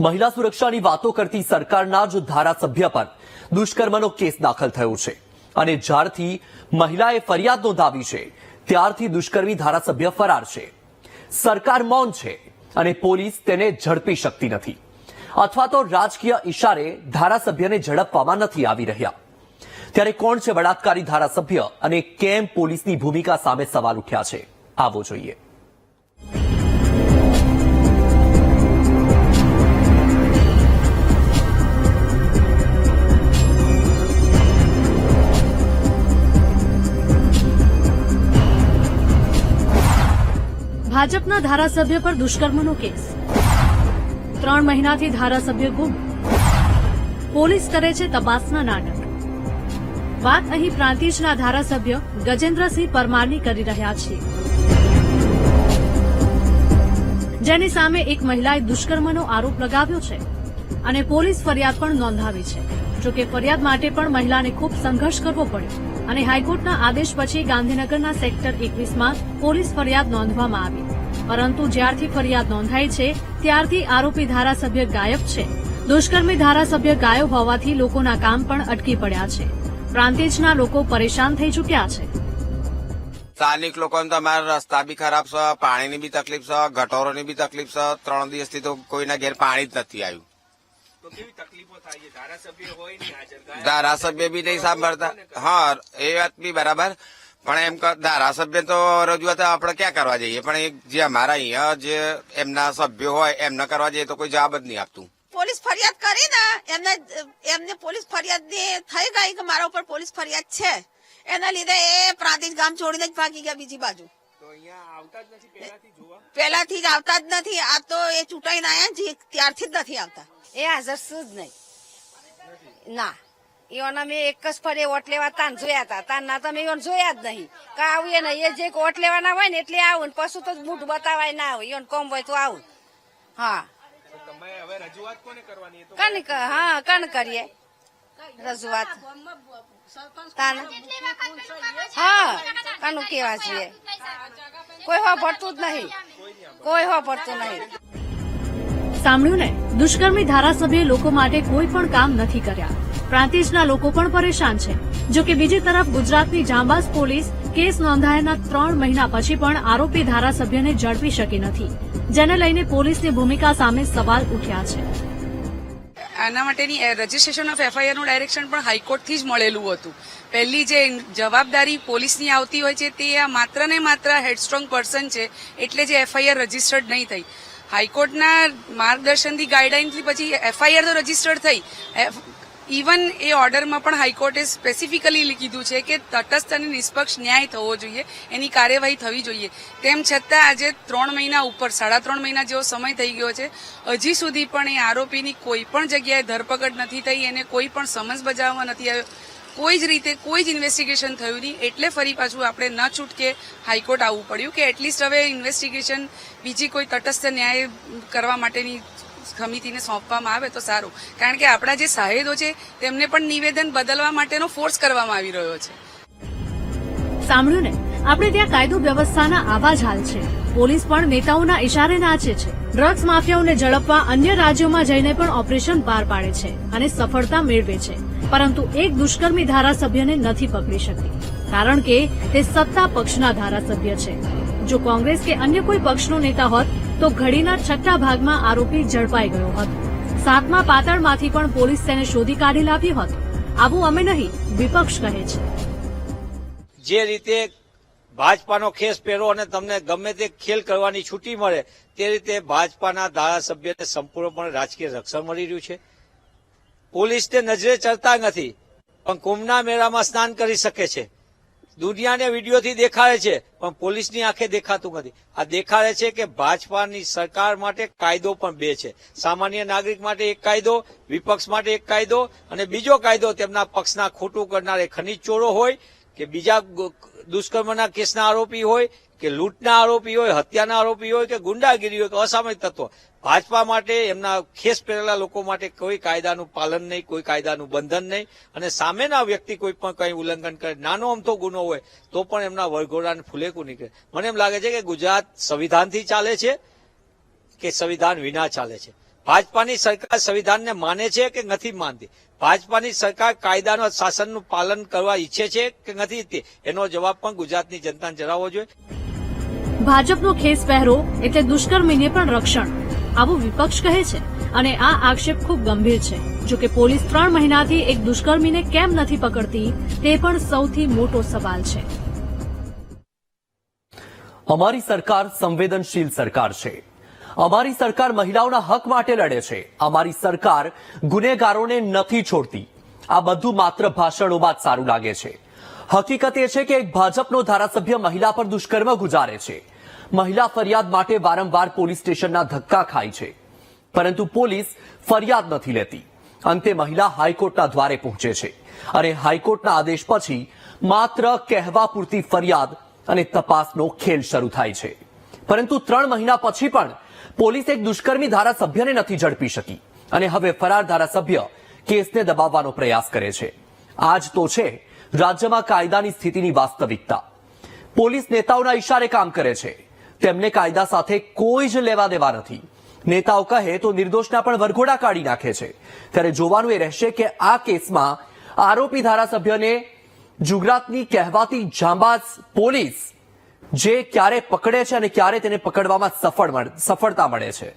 મહિલા સુરક્ષાની વાતો કરતી સરકારના જ ધારાસભ્ય પર દુષ્કર્મનો કેસ દાખલ થયો છે અને જ્યારથી મહિલાએ ફરિયાદ નોંધાવી છે, ત્યારથી દુષ્કર્મી ધારાસભ્ય ફરાર છે. સરકાર મૌન છે અને પોલીસ તેને ઝડપી શકતી નથી. અથવા તો રાજકીય ઇશારે ધારાસભ્યને ઝડપવામાં નથી આવી રહ્યા. ત્યારે કોણ છે બળાત્કારી ધારાસભ્ય અને કેમ પોલીસની ભૂમિકા સામે સવાલ ઉઠ્યા છે? આવો જોઈએ. ભાજપના ધારાસભ્ય પર દુષ્કર્મનો કેસ. ત્રણ મહિનાથી ધારાસભ્ય ગુમ. પોલીસ કરે છે તપાસના નાટક. વાત અહીં પ્રાંતિજના ધારાસભ્ય ગજેન્દ્રસિંહ પરમારની કરી રહ્યા છે. જેની સામે એક મહિલાએ દુષ્કર્મનો આરોપ લગાવ્યો છે. અને પોલીસ ફરિયાદ પણ નોંધાવી છે. જોકે ફરિયાદ માટે પણ મહિલાને ખૂબ સંઘર્ષ કરવો પડ્યો અને હાઈકોર્ટના આદેશ પછી ગાંધીનગરના સેક્ટર એકવીસમાં પોલીસ ફરિયાદ નોંધવામાં આવી. પરંતુ જ્યારથી ફરિયાદ નોંધાઈ છે, ત્યારથી આરોપી ધારાસભ્ય ગાયબ છે. દુષ્કર્મી ધારાસભ્ય ગાયબ હોવાથી લોકોના કામ પણ અટકી પડ્યા છે. પ્રાંતિજના લોકો પરેશાન થઈ ચૂક્યા છે. સ્થાનિક લોકોને તો અમારા રસ્તા બી ખરાબ છે, પાણીની બી તકલીફ છે, ગટોરોની બી તકલીફ છે. ત્રણ દિવસથી તો કોઈના ઘેર પાણી જ નથી આવ્યું. તો કેવી તકલીફો થાય? છે ધારાસભ્ય હોય નહીં હાજર ધારાસભ્ય બી નહીં સાંભળતા. હા એ વાત બી બરાબર. પણ એમ ધારાસભ્ય તો રજૂઆત આપણે ક્યાં કરવા જઈએ? પણ એક જે અમારા અહીંયા જે એમના સભ્યો હોય એમને કરવા જઈએ તો કોઈ જવાબ જ નહીં આપતું. પોલીસ ફરિયાદ કરી ને એમને એમને પોલીસ ફરિયાદની થઈ ગઈ કે મારા ઉપર પોલીસ ફરિયાદ છે. એના લીધે એ પ્રાંતિજ ગામ છોડીને જ ભાગી ગયા બીજી બાજુ. આવતા જ નથી પહેલાથી જોવા. પહેલાથી જ આવતા જ નથી. આ તો એ ચૂંટાઈને આવ્યા જ ત્યારથી જ નથી આવતા. એ હાજર શું જ નહીં. ના ઈઓના મેં એક જ ફરે ઓટ લેવા તાન જોયા હતા તાન ના તમે ઈઓને જોયા જ નહીં. કે આવું એ નહીં. એ જે ઓટ લેવાના હોય ને એટલે આવું ને પછી તો બૂટ બતાવાય ના આવે ઈઓને કોમ હોય તો આવું. હા. તો તમે હવે રજૂઆત કોને કરવાની? એ તો કન હા કન કરીએ. રજૂઆત. હા, કાનું કેવા છીએ કોઈ હો ભરતું જ નહીં. કોઈ હો ભરતું નહીં. સાંભળ્યું ને? દુષ્કર્મી ધારાસભ્ય લોકો માટે કોઈ પણ કામ નથી કર્યા. પ્રાંતિજના લોકો પણ પરેશાન છે. જો કે બીજી તરફ ગુજરાતની જાંબાઝ પોલીસ કેસ નોંધાયાના ત્રણ મહિના પછી પણ આરોપી ધારાસભ્યને ઝડપી શકી નથી. જેને લઈને પોલીસની ભૂમિકા સામે સવાલ ઉઠ્યા છે. આના માટેની રજીસ્ટ્રેશન ઓફ એફઆઈઆરનું ડાયરેક્શન પણ હાઈકોર્ટથી જ મળેલું હતું. પહેલી જે જવાબદારી પોલીસની આવતી હોય છે તે આ માત્ર ને માત્ર હેડસ્ટ્રોંગ પર્સન છે, એટલે જે એફઆઈઆર રજીસ્ટર્ડ નહીં થઈ. હાઈકોર્ટના માર્ગદર્શનથી ગાઈડલાઇનથી પછી એફઆઈઆર તો રજીસ્ટર્ડ થઈ. ઇવન એ ઓર્ડરમાં પણ હાઈકોર્ટે સ્પેસિફિકલી કીધું છે કે તટસ્થ અને નિષ્પક્ષ ન્યાય થવો જોઈએ. એની કાર્યવાહી થવી જોઈએ. તેમ છતાં આજે ત્રણ મહિના ઉપર, સાડા ત્રણ મહિના જેવો સમય થઈ ગયો છે. હજી સુધી પણ એ આરોપીની કોઈ પણ જગ્યાએ ધરપકડ નથી થઈ, એને કોઈ પણ સમન્સ બજાવવામાં નથી આવ્યો. કોઈ જ રીતે કોઈ જ ઇન્વેસ્ટિગેશન થયું નહીં. એટલે ફરી પાછું આપણે ન છૂટકે હાઈકોર્ટ આવવું પડ્યું કે એટલીસ્ટ હવે ઇન્વેસ્ટિગેશન બીજી કોઈ તટસ્થ ન્યાય કરવા માટેની સમિતિને સોંપવામાં આવે તો સારું. કારણ કે આપણા જે સાહેદો છે, તેમને પણ નિવેદન બદલવા માટેનો ફોર્સ કરવામાં આવી રહ્યો છે. સાંભળ્યું ને? આપણે ત્યાં કાયદો વ્યવસ્થાના આવા જ હાલ છે. પોલીસ પણ નેતાઓના ઇશારે નાચે છે. ડ્રગ્સ માફિયાઓને ઝડપવા અન્ય રાજ્યોમાં જઈને પણ ઓપરેશન પાર પાડે છે અને સફળતા મેળવે છે. પરંતુ એક દુષ્કર્મી ધારાસભ્યને નથી પકડી શકતી કારણ કે તે સત્તા પક્ષના ધારાસભ્ય છે. જો કોંગ્રેસ કે અન્ય કોઈ પક્ષનો નેતા હોત તો ઘડીના છઠ્ઠા ભાગમાં આરોપી ઝડપાઈ ગયો હતો. સાતમા પાતળમાંથી પણ પોલીસ તેને શોધી કાઢી લાવી હોત. આવું અમે નહીં, વિપક્ષ કહે છે. જે રીતે ભાજપાનો ખેસ પહેરો અને તમને ગમે તે ખેલ કરવાની છૂટી મળે, તે રીતે ભાજપાના ધારાસભ્યને સંપૂર્ણપણે રાજકીય રક્ષણ મળી રહ્યું છે. પોલીસને નજરે ચડતા નથી, પણ કુંભના મેળામાં સ્નાન કરી શકે છે. દુનિયાને વિડીયોથી દેખાડે છે, પણ પોલીસની આંખે દેખાતું નથી. આ દેખાડે છે કે ભાજપાની સરકાર માટે કાયદો પણ બે છે. સામાન્ય નાગરિક માટે એક કાયદો, વિપક્ષ માટે એક કાયદો અને બીજો કાયદો તેમના પક્ષના ખોટું કરનાર ખનીજ ચોરો હોય કે બીજા દુષ્કર્મના કેસના આરોપી હોય કે લૂંટના આરોપી હોય, હત્યાના આરોપી હોય કે ગુંડાગીરી હોય કે અસામાજિક તત્વો. ભાજપા માટે એમના ખેસ પહેરેલા લોકો માટે કોઈ કાયદાનું પાલન નહીં, કોઈ કાયદાનું બંધન નહીં. અને સામેના વ્યક્તિ કોઈ પણ કંઈ ઉલ્લંઘન કરે, નાનો અમથો ગુનો હોય, તો પણ એમના વરઘોડાને ફૂલેકું નીકળે. મને એમ લાગે છે કે ગુજરાત સંવિધાનથી ચાલે છે કે સંવિધાન વિના ચાલે છે? ભાજપાની સરકાર સંવિધાનને માને છે કે નથી માનતી? ભાજપાની સરકાર કાયદાનો શાસનનું પાલન કરવા ઈચ્છે છે કે નથી ઈચ્છતી એનો જવાબ પણ ગુજરાતની જનતાને જણાવવો જોઈએ. ભાજપનો ખેસ પહેરો એટલે દુષ્કર્મીને પણ રક્ષણ. આવું વિપક્ષ કહે છે અને આ આક્ષેપ ખૂબ ગંભીર છે. જો કે પોલીસ ત્રણ મહિનાથી એક દુષ્કર્મીને કેમ નથી પકડતી, તે પણ સૌથી મોટો સવાલ છે. અમારી સરકાર સંવેદનશીલ સરકાર છે. અમારી સરકાર મહિલાઓના હક માટે લડે છે. અમારી સરકાર ગુનેગારોને નથી છોડતી. આ બધું માત્ર ભાષણોમાં જ સારું લાગે છે. હકીકત એ છે કે એક ભાજપનો ધારાસભ્ય મહિલા પર દુષ્કર્મ ગુજારે છે. મહિલા ફરિયાદ માટે વારંવાર પોલીસ સ્ટેશનના ધક્કા ખાય છે. પરંતુ પોલીસ ફરિયાદ નથી લેતી. અંતે મહિલા હાઈકોર્ટના દ્વારે પહોંચે છે. અને હાઈકોર્ટના આદેશ પછી માત્ર કહેવા પૂરતી ફરિયાદ અને તપાસનો ખેલ શરૂ થાય છે. પરંતુ ત્રણ મહિના પછી પણ પોલીસ એક દુષ્કર્મી ધારાસભ્યને નથી ઝડપી શકી. અને હવે ફરાર ધારાસભ્ય કેસને દબાવવાનો પ્રયાસ કરે છે. આજ તો છે રાજ્યમાં કાયદાની સ્થિતિની વાસ્તવિકતા. પોલીસ નેતાઓના ઈશારે કામ કરે છે. તેમને કાયદા સાથે કોઈ જ લેવા દેવા નથી. નેતાઓ કહે તો નિર્દોષના પણ વરઘોડા કાઢી નાખે છે. ત્યારે જોવાનું એ રહેશે કે આ કેસમાં આરોપી ધારાસભ્યને ગુજરાતની કહેવાતી જાંબાજ પોલીસ જે ક્યારે પકડે છે અને ક્યારે તેને પકડવામાં સફળ સફળતા મળે છે.